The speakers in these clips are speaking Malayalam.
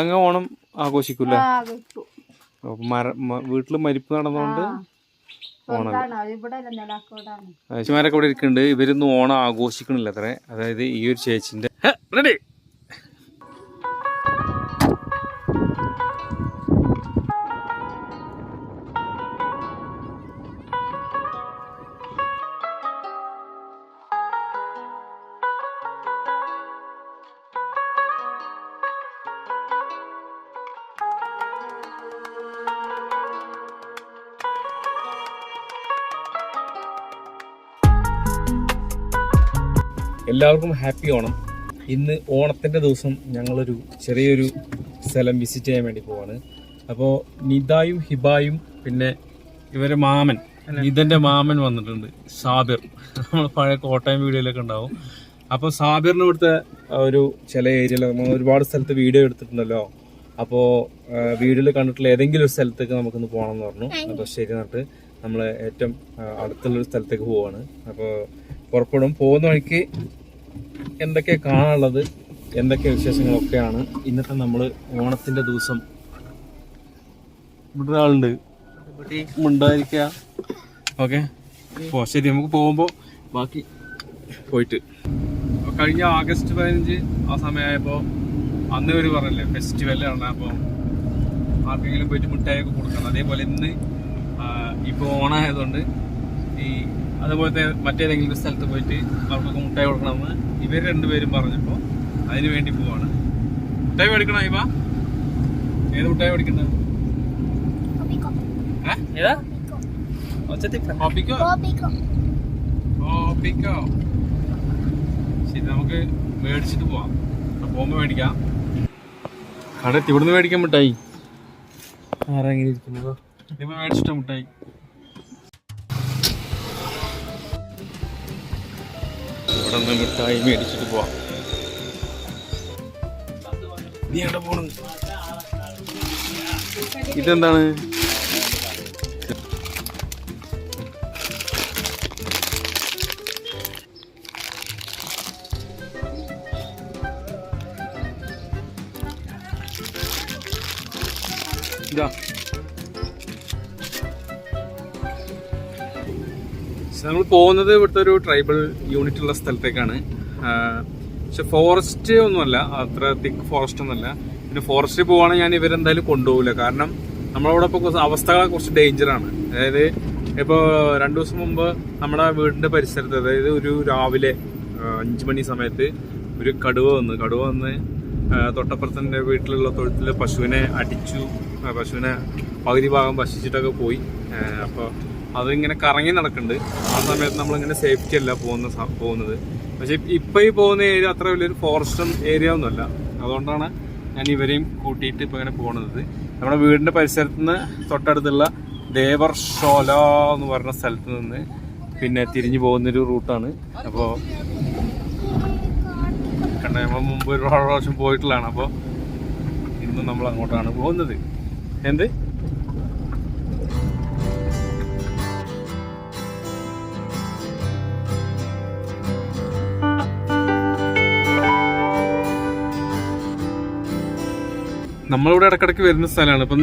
അങ്ങ് ഓണം ആഘോഷിക്കൂല വീട്ടിൽ മരിപ്പ് നടന്നോണ്ട്. ചേച്ചിമാരൊക്കെ ഇവിടെ ഇരിക്കുന്നുണ്ട് ഇവരൊന്നും ഓണം ആഘോഷിക്കണില്ല അത്രേ. അതായത് ഈ ഒരു ചേച്ചിന്റെ റെഡി. എല്ലാവർക്കും ഹാപ്പി ഓണം. ഇന്ന് ഓണത്തിന്റെ ദിവസം ഞങ്ങളൊരു ചെറിയൊരു സ്ഥലം വിസിറ്റ് ചെയ്യാൻ വേണ്ടി പോവാണ്. അപ്പോൾ നിതായും ഹിബായും പിന്നെ ഇവരെ മാമൻ നിതന്റെ മാമൻ വന്നിട്ടുണ്ട് സാബിർ. നമ്മൾ പഴയ കോട്ടയം വീഡിയോയിലൊക്കെ ഉണ്ടാവും. അപ്പോൾ സാബിറിന് ഇവിടുത്തെ ഒരു ചില ഏരിയയിൽ നമ്മൾ ഒരുപാട് സ്ഥലത്ത് വീഡിയോ എടുത്തിട്ടുണ്ടല്ലോ. അപ്പോൾ വീഡിയോയിൽ കണ്ടിട്ടുള്ള ഏതെങ്കിലും ഒരു സ്ഥലത്തേക്ക് നമുക്കൊന്ന് പോകണം എന്ന് പറഞ്ഞു. അപ്പോൾ ശരി എന്നിട്ട് നമ്മൾ ഏറ്റവും അടുത്തുള്ള അടുത്തുള്ളൊരു സ്ഥലത്തേക്ക് പോവാണ്. അപ്പോൾ പുറപ്പെടും. പോകുന്ന വഴിക്ക് എന്തൊക്കെ കാണാനുള്ളത് എന്തൊക്കെ വിശേഷങ്ങളൊക്കെയാണ് ഇന്നത്തെ നമ്മൾ ഓണത്തിന്റെ ദിവസം? ഇവിടെ ഒരാളുണ്ട്. ഉണ്ടായിരിക്കുക ഓക്കെ. അപ്പോൾ ശരി നമുക്ക് പോകുമ്പോൾ ബാക്കി പോയിട്ട്. കഴിഞ്ഞ ആഗസ്റ്റ് പതിനഞ്ച് ആ സമയമായപ്പോൾ അന്ന് ഇവർ പറഞ്ഞല്ലേ ഫെസ്റ്റിവലാണ് അപ്പോൾ ആർക്കെങ്കിലും പോയിട്ട് മുട്ടായൊക്കെ കൊടുക്കണം. അതേപോലെ ഇന്ന് ഇപ്പോൾ ഓണമായതുകൊണ്ട് ഈ അതുപോലത്തെ മറ്റേതെങ്കിലും ഒരു സ്ഥലത്ത് പോയിട്ട് അവർക്കൊക്കെ മുട്ടായി കൊടുക്കണമെന്ന് ഇവർ രണ്ടുപേരും പറഞ്ഞപ്പോൾ അതിന് വേണ്ടി പോവാണ്. മുട്ടായി മേടിക്കണം ഇവ ഏത് മുട്ടായി മേടിക്കണ്ടത് ഏതാ? ഓപ്പിക്കോ ഓപ്പിക്കോ ശരി നമുക്ക് മേടിച്ചിട്ട് പോവാം. അപ്പൊ പോകുമ്പോ മേടിക്കാം. കടത്തി ഇവിടുന്ന് മേടിക്കാൻ മുട്ടായി. ആരെങ്കിലും ഇരിക്കുന്നതോ? ഇപ്പൊ മേടിച്ചിട്ട മിഠായി ഇവിടെ നിന്ന് മിഠായി മേടിച്ചിട്ട് പോവാം. നീ എവിടെ പോണു? ഇതെന്താണ്? നമ്മൾ പോകുന്നത് ഇവിടുത്തെ ഒരു ട്രൈബൽ യൂണിറ്റ് ഉള്ള സ്ഥലത്തേക്കാണ്. പക്ഷെ ഫോറസ്റ്റ് ഒന്നുമല്ല അത്ര തിക്ക് ഫോറസ്റ്റ് ഒന്നുമല്ല. പിന്നെ ഫോറസ്റ്റിൽ പോവാണെങ്കിൽ ഞാൻ ഇവരെന്തായാലും കൊണ്ടുപോകില്ല കാരണം നമ്മളവിടെ ഇപ്പോൾ അവസ്ഥകളെ കുറച്ച് ഡേഞ്ചറാണ് അതായത് ഇപ്പോൾ രണ്ടു ദിവസം മുമ്പ് നമ്മുടെ വീടിന്റെ പരിസരത്ത് അതായത് ഒരു രാവിലെ അഞ്ച് മണി സമയത്ത് ഒരു കടുവ വന്ന് കടുവ വന്ന് തൊട്ടപ്പുറത്തിന്റെ തൊട്ടപ്പുറത്തെ വീട്ടിലുള്ള തൊഴുത്തിൽ പശുവിനെ അടിച്ചു പശുവിനെ പകുതി ഭാഗം ഭക്ഷിച്ചിട്ടൊക്കെ പോയി. അപ്പോൾ അതിങ്ങനെ കറങ്ങി നടക്കുന്നുണ്ട് ആ സമയത്ത് നമ്മളിങ്ങനെ സേഫ്റ്റി അല്ല പോകുന്ന പോകുന്നത്. പക്ഷെ ഇപ്പം ഈ പോകുന്ന ഏരിയ അത്ര വലിയൊരു ഫോറസ്റ്റ് ഏരിയ ഒന്നുമല്ല അതുകൊണ്ടാണ് ഞാൻ ഇവരെയും കൂട്ടിയിട്ട് ഇപ്പം ഇങ്ങനെ പോകുന്നത് നമ്മുടെ വീടിന്റെ പരിസരത്ത് നിന്ന് തൊട്ടടുത്തുള്ള ദേവർ ഷോല എന്ന് പറഞ്ഞ സ്ഥലത്ത് നിന്ന് പിന്നെ തിരിഞ്ഞു പോകുന്നൊരു റൂട്ടാണ്. അപ്പോൾ കണ്ട നമ്മൾ മുമ്പ് ഒരു പ്രാവശ്യം പോയിട്ടുള്ളതാണ്. അപ്പോൾ ഇന്ന് നമ്മൾ അങ്ങോട്ടാണ് പോകുന്നത്. എന്ത്? നമ്മളിവിടെ ഇടക്കിടക്ക് വരുന്ന സ്ഥലമാണ്. ഇപ്പൊ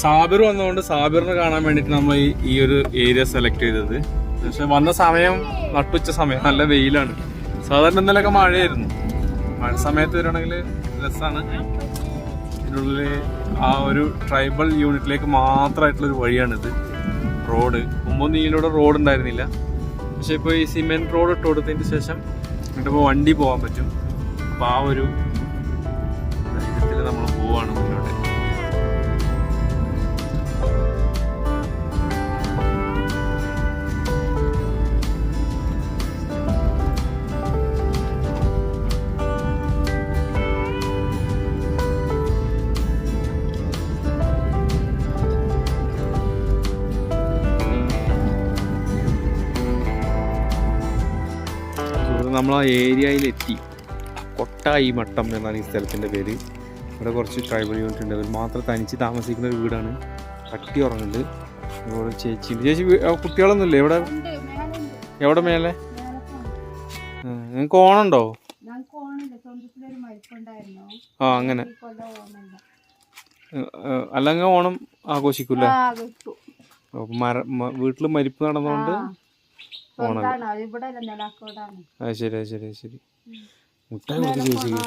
സാബിർ വന്നതുകൊണ്ട് സാബിറിനെ കാണാൻ വേണ്ടിട്ട് നമ്മൾ ഈ ഒരു ഏരിയ സെലക്ട് ചെയ്തത്. പക്ഷെ വന്ന സമയം നട്ടുച്ച സമയം. നല്ല വെയിലാണ്. സാധാരണ ഇന്നലെയൊക്കെ മഴയായിരുന്നു. മഴ സമയത്ത് വരുവാണെങ്കിൽ രസമാണ് ഇതിനുള്ളിൽ ആ ഒരു ട്രൈബൽ യൂണിറ്റിലേക്ക് മാത്രമായിട്ടുള്ള ഒരു വഴിയാണിത്. റോഡ്. മുമ്പൊന്നും ഇതിലൂടെ റോഡ് ഉണ്ടായിരുന്നില്ല. പക്ഷെ ഇപ്പോൾ ഈ സിമെന്റ് റോഡ് ഇട്ട് കൊടുത്തതിന് ശേഷം ഇപ്പോൾ വണ്ടി പോകാൻ പറ്റും. അപ്പോൾ ആ ഒരു നമ്മൾ നമ്മൾ ആ ഏരിയയിലെത്തി. കൊട്ടായി മട്ടം എന്നാണ് ഈ സ്ഥലത്തിന്റെ പേര്. ഇവിടെ കുറച്ച് ട്രൈബൽ യൂണിറ്റ് ഉണ്ട്. അവർ മാത്രം തനിച്ച് താമസിക്കുന്ന ഒരു വീടാണ്. പട്ടി ഉറങ്ങുന്നുണ്ട്. ഇവിടെ ചേച്ചി ചേച്ചി കുട്ടികളൊന്നുമില്ല? ഉണ്ട്, എവിടെ മേലെ. നിങ്ങൾക്ക് ഓണുണ്ടോ ആ അങ്ങനെ. അല്ലെങ്കിൽ ഓണം ആഘോഷിക്കൂല ആ കിട്ടും മര വീട്ടിൽ മരിപ്പ് നടന്നുകൊണ്ട് അത് ശരി അത് ശരി ശരി. മുട്ടായി കൊടുത്ത് ചേച്ചിക്ക്.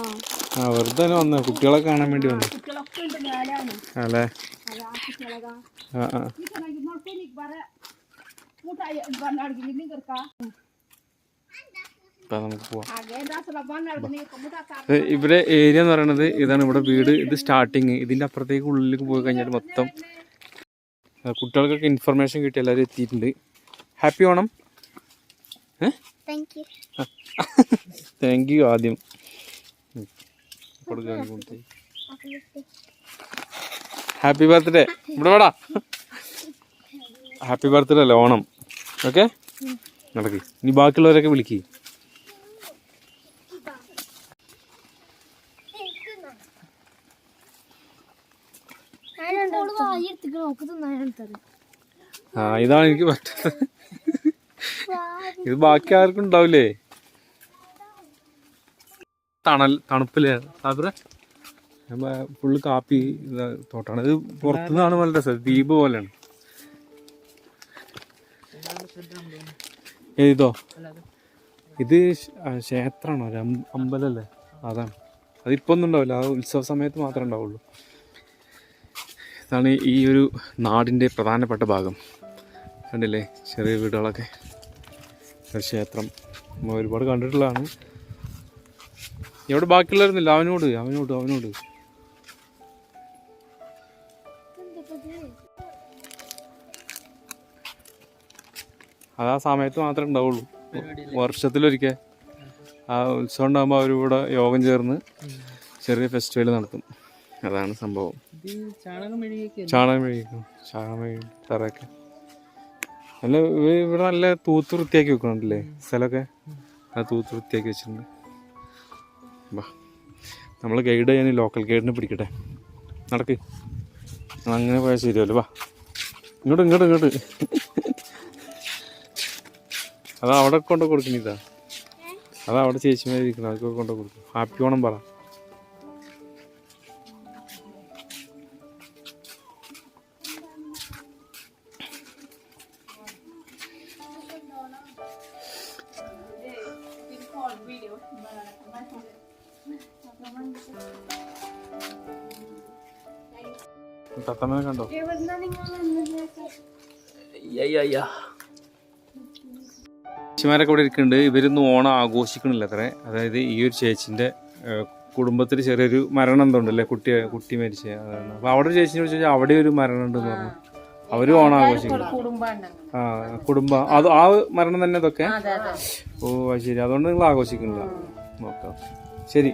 ആ വെറുതെ വന്ന? കുട്ടികളെ കാണാൻ വേണ്ടി വന്നു. അല്ലേ ആ ആ. ഇപ്പം നമുക്ക് പോവാം. ഇവരെ ഏരിയ എന്ന് പറയുന്നത് ഇതാണ് ഇവിടെ വീട്. ഇത് സ്റ്റാർട്ടിങ് ഇതിന്റെ അപ്പുറത്തേക്ക് ഉള്ളിലേക്ക് പോയി കഴിഞ്ഞാൽ മൊത്തം. കുട്ടികൾക്കൊക്കെ ഇൻഫർമേഷൻ കിട്ടി. എല്ലാവരും എത്തിയിട്ടുണ്ട്. ഹാപ്പി ഓണം. താങ്ക് യു ആദ്യം. ഹാപ്പി ബർത്ത്ഡേ ഇവിടെ വേടാ. ഹാപ്പി ബർത്ത്ഡേ അല്ലേ ഓണം. ഓക്കെ നടക്ക്. ഇനി ബാക്കിയുള്ളവരൊക്കെ വിളിക്ക്. ആ ഇതാണ് എനിക്ക് പറ്റുന്നത് ഇത് ബാക്കി ആർക്കും ഉണ്ടാവില്ലേ തണൽ തണുപ്പില്ലേ സാബിറെ? ഫുള്ള് കാപ്പി ഇതാ തോട്ടാണ്. ഇത് പുറത്തുനിന്നാണ് നല്ല രസം. ദ്വീപ് പോലെയാണ്. ഏതോ ഇത്? ക്ഷേത്രമാണോ ഒരു അമ്പലല്ലേ? അതാണ്. അതിപ്പോ ഒന്നും ഉണ്ടാവില്ല. ആ ഉത്സവ സമയത്ത് മാത്രമേ ഉണ്ടാവുള്ളൂ. ഇതാണ് ഈ ഒരു നാടിന്റെ പ്രധാനപ്പെട്ട ഭാഗം. കണ്ടില്ലേ? ചെറിയ വീടുകളൊക്കെ. ക്ഷേത്രം. ഒരുപാട് കണ്ടിട്ടുള്ളതാണ്. ഇവിടെ ബാക്കിയുള്ളവരുന്നില്ല അവനോട് അവനോട് അവനോട്. അത് ആ സമയത്ത് മാത്രമേ ഉണ്ടാവുള്ളൂ. വർഷത്തിലൊരിക്കൽ ആ ഉത്സവം ഉണ്ടാകുമ്പോൾ അവരിവിടെ യോഗം ചേർന്ന് ചെറിയ ഫെസ്റ്റിവൽ നടത്തും. അതാണ് സംഭവം. ചാണകം മെഴുകിക്കും ചാണകം മെഴുകി തറയൊക്കെ. ഇവ- ഇവിടെ നല്ല തൂത്ത് വൃത്തിയാക്കി വെക്കണല്ലേ സ്ഥലമൊക്കെ? ആ തൂത്ത് വൃത്തിയാക്കി വെച്ചിട്ടുണ്ട്. വാ. നമ്മൾ ഗൈഡ് ചെയ്യാൻ ലോക്കൽ ഗൈഡിനെ പിടിക്കട്ടെ. നടക്ക്. അങ്ങനെ പോയാൽ ശരിയല്ലോ വാ. ഇങ്ങോട്ട് ഇങ്ങോട്ട് ഇങ്ങോട്ട്. അതാ അവിടെ കൊണ്ട് കൊടുക്കണിതാ അതാ അവിടെ ചേച്ചിമാരി ഇരിക്കണം അതൊക്കെ കൊണ്ട് കൊടുക്കും. ഹാപ്പി ഓണം പറ. തത്തമ്മനെ കണ്ടോ? ചേച്ചിമാരൊക്കെ ഇവിടെ ഇരിക്കുന്നുണ്ട്. ഇവരൊന്നും ഓണം ആഘോഷിക്കണില്ല അത്രേ. അതായത് ഈ ഒരു ചേച്ചിന്റെ കുടുംബത്തിൽ ചെറിയൊരു മരണം എന്തുണ്ടല്ലേ? കുട്ടി കുട്ടി മരിച്ച. അതാണ്. അപ്പൊ അവിടെ ഒരു ചേച്ചിനെ വിളിച്ചു കഴിഞ്ഞാൽ അവിടെ ഒരു മരണം ഉണ്ടെന്ന് പറഞ്ഞു. അവരും ഓണം ആഘോഷിക്കുന്നു ആ കുടുംബം. അത് ആ മരണം തന്നെ ഇതൊക്കെ? ഓ ശരി. അതുകൊണ്ട് നിങ്ങൾ ആഘോഷിക്കണില്ല നോക്കാം. ശരി.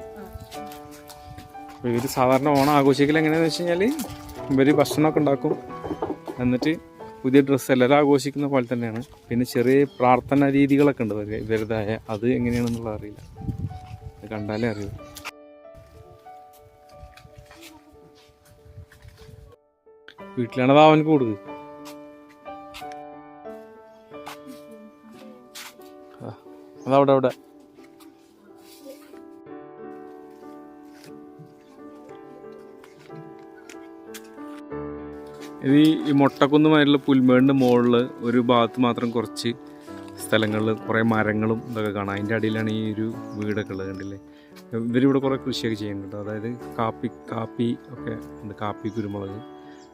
അപ്പൊ ഇവർ സാധാരണ ഓണം ആഘോഷിക്കൽ എങ്ങനെയാന്ന് വെച്ച് കഴിഞ്ഞാൽ ഇവർ ഭക്ഷണമൊക്കെ ഉണ്ടാക്കും. എന്നിട്ട് പുതിയ ഡ്രസ്സ് എല്ലാവരും ആഘോഷിക്കുന്ന പോലെ തന്നെയാണ്. പിന്നെ ചെറിയ പ്രാർത്ഥന രീതികളൊക്കെ ഉണ്ട് ഇവരുതായ അത് എങ്ങനെയാണെന്നുള്ള അറിയില്ല. അത് കണ്ടാലേ അറിയൂ. വീട്ടിലാണ് അവൻ കൂടുതൽ അതവിടെ അവിടെ. ഇത് ഈ- മുട്ടക്കുന്നുമായിട്ടുള്ള പുൽമേടിന്റെ മുകളിൽ ഒരു ഭാഗത്ത് മാത്രം കുറച്ച് സ്ഥലങ്ങളിൽ കുറേ മരങ്ങളും ഇതൊക്കെ കാണാം. അതിന്റെ അടിയിലാണ് ഈ ഒരു വീടൊക്കെ ഉള്ളത് കണ്ടില്ലേ? ഇവരിവിടെ കുറേ കൃഷിയൊക്കെ ചെയ്യുന്നുണ്ട് അതായത് കാപ്പി കാപ്പി ഒക്കെ ഉണ്ട്. കാപ്പി കുരുമുളക്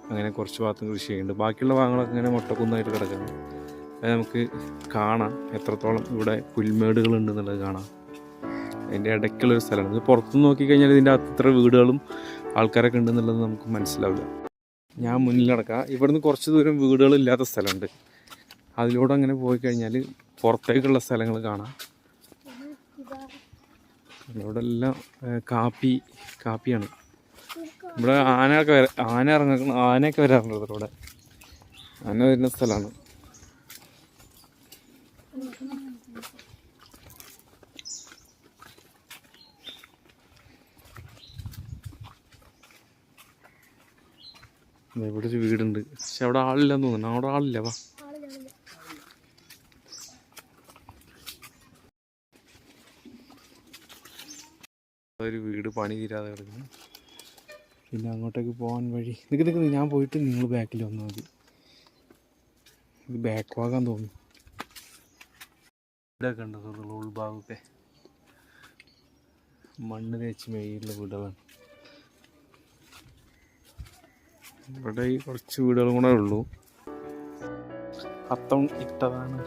അങ്ങനെ കുറച്ച് ഭാഗത്തും കൃഷി ചെയ്യുന്നുണ്ട്. ബാക്കിയുള്ള ഭാഗങ്ങളൊക്കെ ഇങ്ങനെ മൊട്ടക്കുന്നായിട്ട് കിടക്കുന്നു. അത് നമുക്ക് കാണാം. എത്രത്തോളം ഇവിടെ പുൽമേടുകളുണ്ട് എന്നുള്ളത് കാണാം. അതിന്റെ ഇടയ്ക്കുള്ളൊരു സ്ഥലമാണ്. ഇത് പുറത്തുനിന്ന് നോക്കിക്കഴിഞ്ഞാൽ ഇതിന്റെ അത്ര വീടുകളും ആൾക്കാരൊക്കെ ഉണ്ടെന്നുള്ളത് നമുക്ക് മനസ്സിലാവില്ല. ഞാൻ മുന്നിൽ നടക്കാം. ഇവിടുന്ന് കുറച്ച് ദൂരം വീടുകളില്ലാത്ത സ്ഥലമുണ്ട്. അതിലൂടെ അങ്ങനെ പോയി കഴിഞ്ഞാൽ പുറത്തേക്കുള്ള സ്ഥലങ്ങൾ കാണാം. ഇവിടെ എല്ലാം കാപ്പി കാപ്പിയാണ്. ഇവിടെ ആനയൊക്കെ ആന ഇറങ്ങ ആനയൊക്കെ വരാറുണ്ട് ഇവിടെ. ആന വരുന്ന സ്ഥലമാണ്. ഇവിടെ ഒരു വീടുണ്ട്. പക്ഷെ അവിടെ ആളില്ലെന്ന് തോന്നുന്നു. അവിടെ ആളില്ല വാ. ഒരു വീട് പണി തീരാതെ കിടക്കുന്നു. പിന്നെ അങ്ങോട്ടേക്ക് പോകാൻ വഴി. നിൽക്ക് നിൽക്കുന്നു ഞാൻ പോയിട്ട് നിങ്ങൾ ബാക്കിൽ വന്നാൽ മതി. ഇത് ബാക്ക് ഭാഗം തോന്നുന്നു. വീടൊക്കെ ഉണ്ട്? ഉൾഭാഗമൊക്കെ. മണ്ണ് തേച്ച് മെയ്യുള്ള വീടുകളാണ് ഇവിടെ ഈ കുറച്ച് വീടുകളും കൂടെ ഉള്ളൂ. അത്തം ഇട്ടതാണ്.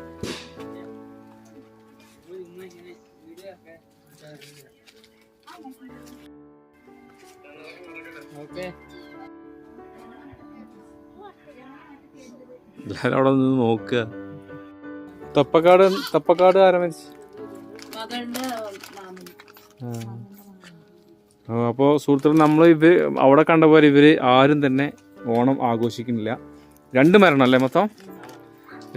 എല്ലാരും അവിടെ നിന്ന് നോക്കുക. തപ്പക്കാട് തപ്പക്കാട് ആരംഭിച്ച് അപ്പോൾ സുഹൃത്തുക്കൾ നമ്മൾ ഇവർ അവിടെ കണ്ട പോലെ ഇവർ ആരും തന്നെ ഓണം ആഘോഷിക്കുന്നില്ല. രണ്ട് മരണം അല്ലേ മൊത്തം?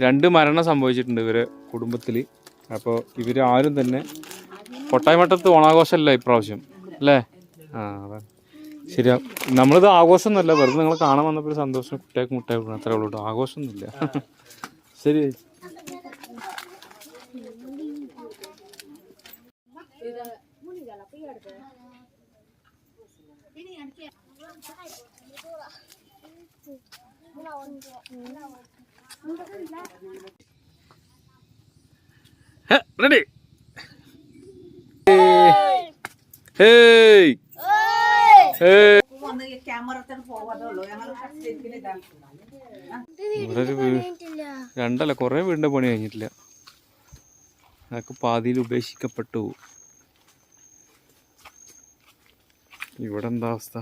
രണ്ട് മരണം സംഭവിച്ചിട്ടുണ്ട് ഇവരെ കുടുംബത്തിൽ അപ്പോൾ ഇവർ ആരും തന്നെ കൊട്ടായ്മട്ടത്ത് ഓണാഘോഷമല്ല ഇപ്രാവശ്യം അല്ലേ? ആ അതെ. ശരിയാ. നമ്മളിത് ആഘോഷമൊന്നുമല്ല വെറുതെ നിങ്ങൾ കാണാൻ വന്നപ്പോൾ സന്തോഷം കുട്ടിയാക്കും മുട്ടായി കൊടുക്കണം അത്രേ ഉള്ളൂ ആഘോഷമൊന്നുമില്ല. ശരി. ഇനി ഹേയ് വീട് രണ്ടല്ല കൊറേ വീടിന്റെ പണി കഴിഞ്ഞിട്ടില്ല. അതൊക്കെ പാതിയിൽ ഉപേക്ഷിക്കപ്പെട്ടു. ഇവിടെ എന്താ അവസ്ഥ?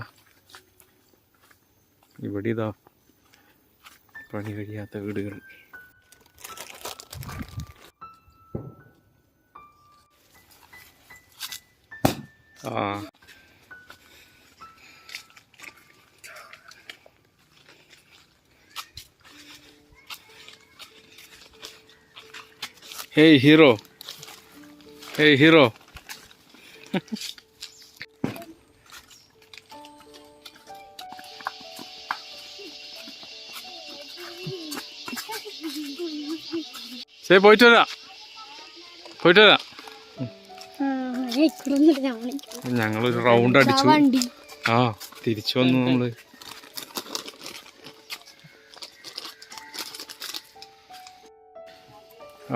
ഇവിടെ ഇതാ പണി കഴിയാത്ത വീടുകൾ. ആ. Hey hero. Hey hero. ശരി പോയിട്ട് വരാം. പോയിട്ട് വരാം. ഞങ്ങളൊരു റൗണ്ട് അടിച്ചു. ആ തിരിച്ചു വന്നു നമ്മൾ.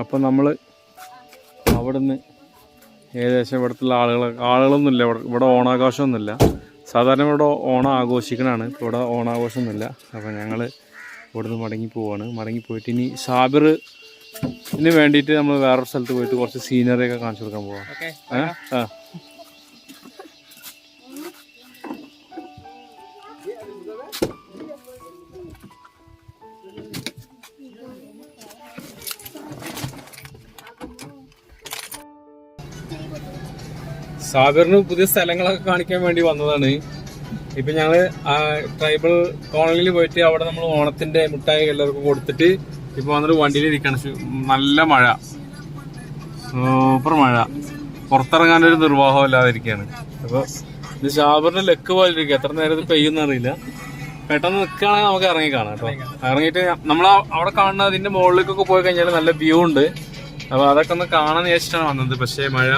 അപ്പൊ നമ്മൾ അവിടുന്ന് ഏകദേശം ഇവിടുത്തെ ആളുകൾ ആളുകളൊന്നുമില്ല. ഇവിടെ ഇവിടെ ഓണാഘോഷമൊന്നുമില്ല. സാധാരണ ഇവിടെ ഓണം ആഘോഷിക്കണതാണ് ഇപ്പോൾ ഇവിടെ ഓണാഘോഷമൊന്നുമില്ല. അപ്പൊ ഞങ്ങൾ ഇവിടുന്ന് മടങ്ങി പോവാണ്. മടങ്ങി പോയിട്ട് ഇനി സാബിറിന് വേണ്ടിയിട്ട് നമ്മൾ വേറൊരു സ്ഥലത്ത് പോയിട്ട് കുറച്ച് സീനറി ഒക്കെ കാണിച്ചു കൊടുക്കാൻ പോവാം? ആ സാബിറിന് പുതിയ സ്ഥലങ്ങളൊക്കെ കാണിക്കാൻ വേണ്ടി വന്നതാണ് ഇപ്പൊ ഞങ്ങൾ ആ ട്രൈബൽ കോളനിയിൽ പോയിട്ട് അവിടെ നമ്മൾ ഓണത്തിന്റെ മുട്ടായി എല്ലാവർക്കും കൊടുത്തിട്ട് ഇപ്പൊ വന്നിട്ട് വണ്ടിയിൽ ഇരിക്കണ നല്ല മഴ. സൂപ്പർ മഴ. പുറത്തിറങ്ങാനൊരു നിർവാഹം ഇല്ലാതിരിക്കുകയാണ് അപ്പൊ ഇത് ഷാബറിന്റെ ലെക്ക് പോലെ ഇരിക്കുക എത്ര നേരം ഇത് പെയ്യുന്ന അറിയില്ല. പെട്ടെന്ന് നിൽക്കുകയാണെങ്കിൽ നമുക്ക് ഇറങ്ങി കാണാം കേട്ടോ. ഇറങ്ങിയിട്ട് നമ്മൾ അവിടെ കാണുന്ന അതിന്റെ മുകളിലേക്കൊക്കെ പോയി കഴിഞ്ഞാൽ നല്ല വ്യൂ ഉണ്ട്. അപ്പൊ അതൊക്കെ ഒന്ന് കാണാൻ വിചാരിച്ചിട്ടാണ് വന്നത്. പക്ഷേ മഴ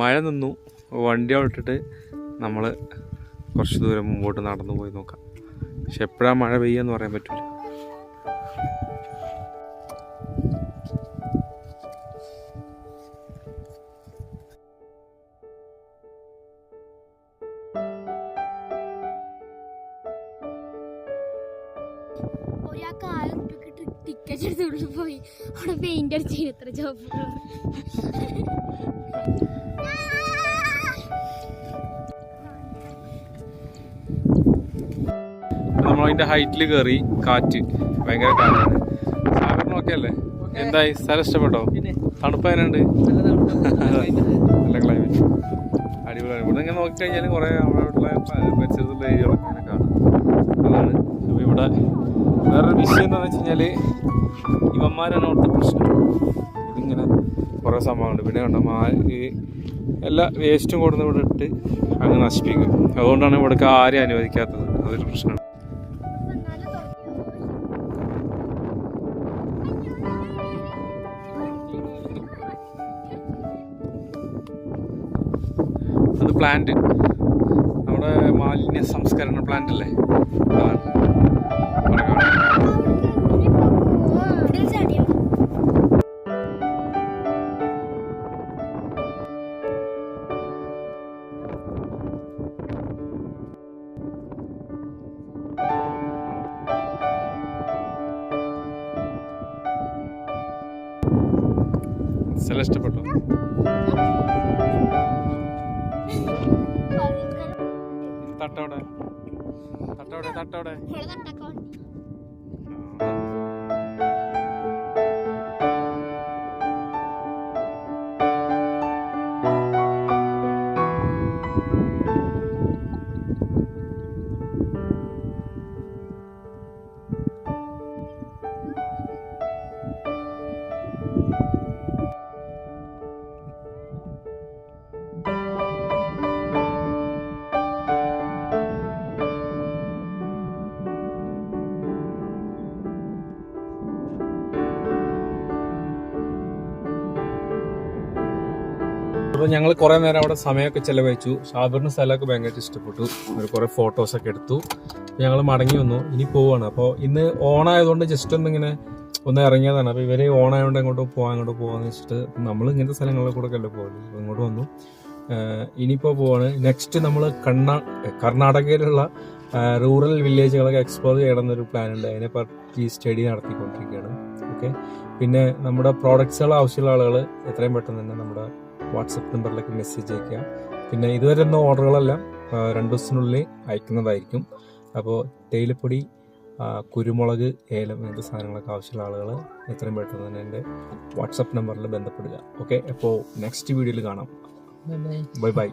മഴ നിന്നു. വണ്ടി വിട്ടിട്ട് നമ്മൾ കുറച്ച് ദൂരം മുമ്പോട്ട് നടന്നു പോയി നോക്കാം. പക്ഷെ എപ്പോഴാണ് മഴ പെയ്യാന്ന് പറയാൻ പറ്റില്ല ഒരാൾക്ക് ടിക്കറ്റ് എടുത്ത് പോയി അവിടെ പെയിന്റ് അടിച്ചു എത്ര ജോബ് നമ്മൾ ഹൈറ്റിൽ കയറി കാറ്റ് ഭയങ്കര കാറ്റാണ്. സാഗറിനൊക്കെ അല്ലേ? എന്തായി? സ്ഥലം ഇഷ്ടപ്പെട്ടോ? തണുപ്പ് അതിനുണ്ട് നല്ല ക്ലൈമറ്റ് അടിപൊളിയാണ്. ഇവിടെ ഇങ്ങനെ നോക്കിക്കഴിഞ്ഞാൽ കുറേ അവിടെയുള്ള പരിസരത്തുള്ള ഏരിയകളൊക്കെ ഇങ്ങനെ കാണാം. അതാണ്. അപ്പോൾ ഇവിടെ വേറൊരു വിഷയം എന്താണെന്ന് വെച്ച് കഴിഞ്ഞാൽ ഇവന്മാരാണ് അവിടുത്തെ പ്രശ്നം. ഇങ്ങനെ കുറേ സംഭവമുണ്ട് പിന്നെ കണ്ട? മാ ഈ എല്ലാ വേസ്റ്റും കൊടുന്ന് ഇവിടെ ഇട്ട് അങ്ങ് നശിപ്പിക്കും. അതുകൊണ്ടാണ് ഇവിടേക്ക് ആരെയും അനുവദിക്കാത്തത്. അതൊരു പ്രശ്നമാണ്. പ്ലാന്റ്. നമ്മുടെ മാലിന്യ സംസ്കരണ പ്ലാന്റ് അല്ലേ? അതാണ്. పెడదాం టక్క അപ്പോൾ ഞങ്ങൾ കുറേ നേരം അവിടെ സമയമൊക്കെ ചിലവഴിച്ചു. ഷാബിറിന് സ്ഥലമൊക്കെ ഭയങ്കരമായിട്ട് ഇഷ്ടപ്പെട്ടു. ഒരു കുറേ ഫോട്ടോസൊക്കെ എടുത്തു. ഞങ്ങൾ മടങ്ങി വന്നു. ഇനി പോവാണ്. അപ്പോൾ ഇന്ന് ഓണായതുകൊണ്ട് ജസ്റ്റ് ഒന്നിങ്ങനെ ഒന്ന് ഇറങ്ങിയതാണ്. അപ്പോൾ ഇവരെ ഓണായതുകൊണ്ട് അങ്ങോട്ട് പോകാൻ അങ്ങോട്ട് പോകാന്ന് വെച്ചിട്ട് നമ്മൾ ഇങ്ങനത്തെ സ്ഥലങ്ങളിൽ കൂടെ അല്ലേ പോകുന്നത് അങ്ങോട്ട് വന്നു. ഇനിയിപ്പോൾ പോവാണ്. നെക്സ്റ്റ് നമ്മൾ കണ്ണ കർണാടകയിലുള്ള റൂറൽ വില്ലേജുകളൊക്കെ എക്സ്പ്ലോർ ചെയ്യണമെന്നൊരു പ്ലാൻ ഉണ്ട്. അതിനെ പറ്റി സ്റ്റഡി നടത്തിക്കൊണ്ടിരിക്കുകയാണ്. ഓക്കെ പിന്നെ നമ്മുടെ പ്രോഡക്ട്സുകൾ ആവശ്യമുള്ള ആളുകൾ എത്രയും പെട്ടെന്ന് തന്നെ നമ്മുടെ വാട്സപ്പ് നമ്പറിലേക്ക് മെസ്സേജ് അയക്കുക പിന്നെ ഇതുവരെ ഒന്നും ഓർഡറുകളെല്ലാം രണ്ട് ദിവസത്തിനുള്ളിൽ അയക്കുന്നതായിരിക്കും. അപ്പോൾ തേയിലപ്പൊടി കുരുമുളക് ഏലം എന്ത് സാധനങ്ങളൊക്കെ ആവശ്യമുള്ള ആളുകൾ എത്രയും പെട്ടെന്ന് തന്നെ എന്റെ വാട്സപ്പ് നമ്പറിൽ ബന്ധപ്പെടുക. ഓക്കെ? അപ്പോൾ നെക്സ്റ്റ് വീഡിയോയിൽ കാണാം. Bye bye.